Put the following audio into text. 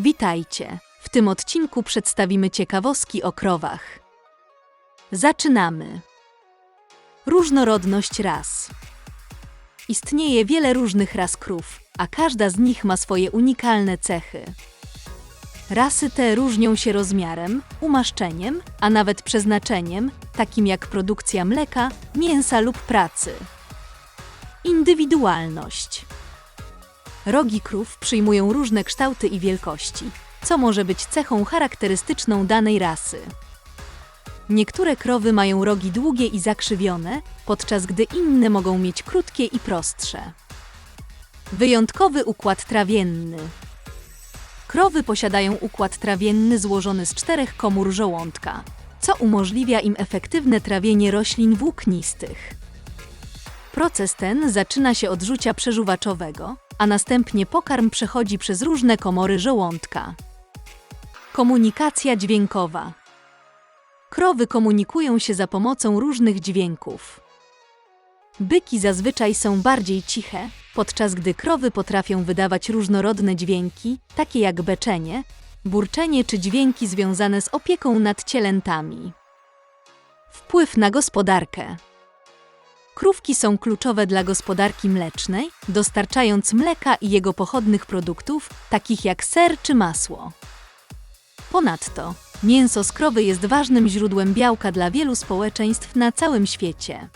Witajcie. W tym odcinku przedstawimy ciekawostki o krowach. Zaczynamy. Różnorodność ras. Istnieje wiele różnych ras krów, a każda z nich ma swoje unikalne cechy. Rasy te różnią się rozmiarem, umaszczeniem, a nawet przeznaczeniem, takim jak produkcja mleka, mięsa lub pracy. Indywidualność. Rogi krów przyjmują różne kształty i wielkości, co może być cechą charakterystyczną danej rasy. Niektóre krowy mają rogi długie i zakrzywione, podczas gdy inne mogą mieć krótkie i prostsze. Wyjątkowy układ trawienny. Krowy posiadają układ trawienny złożony z czterech komór żołądka, co umożliwia im efektywne trawienie roślin włóknistych. Proces ten zaczyna się od rzucia przeżuwaczowego, a następnie pokarm przechodzi przez różne komory żołądka. Komunikacja dźwiękowa. Krowy komunikują się za pomocą różnych dźwięków. Byki zazwyczaj są bardziej ciche, podczas gdy krowy potrafią wydawać różnorodne dźwięki, takie jak beczenie, burczenie czy dźwięki związane z opieką nad cielętami. Wpływ na gospodarkę. Krówki są kluczowe dla gospodarki mlecznej, dostarczając mleka i jego pochodnych produktów, takich jak ser czy masło. Ponadto, mięso z krowy jest ważnym źródłem białka dla wielu społeczeństw na całym świecie.